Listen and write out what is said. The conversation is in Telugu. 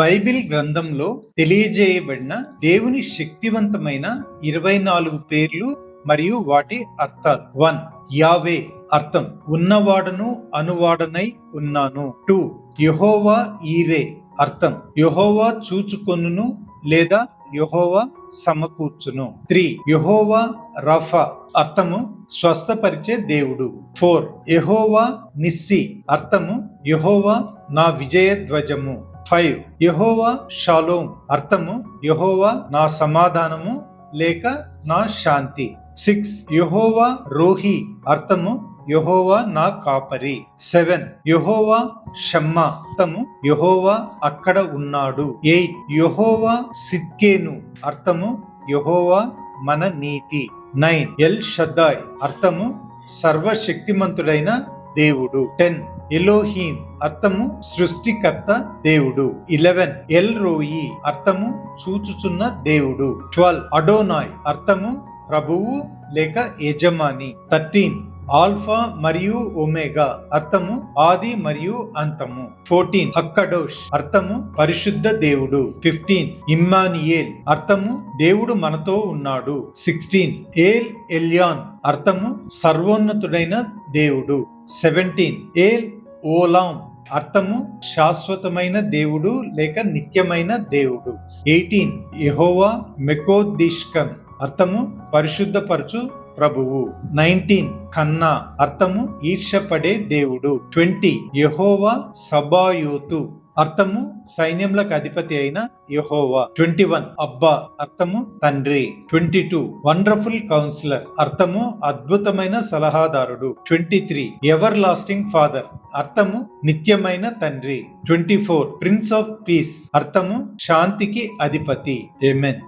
బైబిల్ గ్రంథంలో తెలియజేయబడిన దేవుని శక్తివంతమైన ఇరవై నాలుగు పేర్లు మరియు వాటి అర్థాలు. వన్ యావే అర్థం. ఉన్నవాడను అనువాడనై ఉన్నాను. టూ యహోవా ఈరే అర్థం. యహోవా చూచుకొనును లేదా యహోవా సమకూర్చును. త్రీ యహోవా రఫా అర్థము స్వస్థపరిచే దేవుడు. ఫోర్ యహోవా నిస్సి అర్థము యహోవా నా విజయ ధ్వజము ఫైవ్. యహోవా షాలోం. అర్థము యహోవా నా సమాధానము లేక నా శాంతి. సిక్స్. యహోవా రోహి. అర్థము యహోవా నా కాపరి. సెవెన్. యహోవా షమ్మా. అర్థము యహోవా అక్కడ ఉన్నాడు. ఎయిట్. యహోవా సిద్కేను. అర్థము యహోవా మన నీతి. నైన్. El Shaddai. అర్థము సర్వశక్తిమంతుడైన దేవుడు. టెన్ ఎలోహీం అర్థము సృష్టికర్త దేవుడు. ఇలెవెన్ ఎల్ రోయి అర్థము చూచుచున్న దేవుడు. ట్వెల్వ్ అడోనాయ్ అర్థము ప్రభువు లేక యజమాని. థర్టీన్ ఆల్ఫా మరియు ఒమేగా అర్థము ఆది మరియు అంతము. ఫోర్టీన్ అక్కడోష్ అర్థము పరిశుద్ధ దేవుడు. ఫిఫ్టీన్ ఇమ్మానియేల్ అర్థము దేవుడు మనతో ఉన్నాడు. సిక్స్టీన్ ఏల్ ఎల్యాన్ అర్థము సర్వోన్నతుడైన దేవుడు. సెవెంటీన్ ఏల్ ఓలాం అర్థము శాశ్వతమైన దేవుడు లేక నిత్యమైన దేవుడు. ఎయిటీన్ యహోవా మెకోదిష్కన్ అర్థము పరిశుద్ధపరచు ప్రభువు. నైన్టీన్ కన్నా అర్థము ఈర్షపడే దేవుడు. ట్వంటీ యహోవా సబాయూతు అర్థము సైన్యములకు అధిపతి అయిన యహోవా. ట్వంటీ వన్ అబ్బా అర్థము తండ్రి. Twenty two wonderful counsellor. అర్థము అద్భుతమైన సలహాదారుడు. Twenty three everlasting father. అర్థము నిత్యమైన తండ్రి. Twenty four prince of peace. అర్థము శాంతికి అధిపతి. ఏమెన్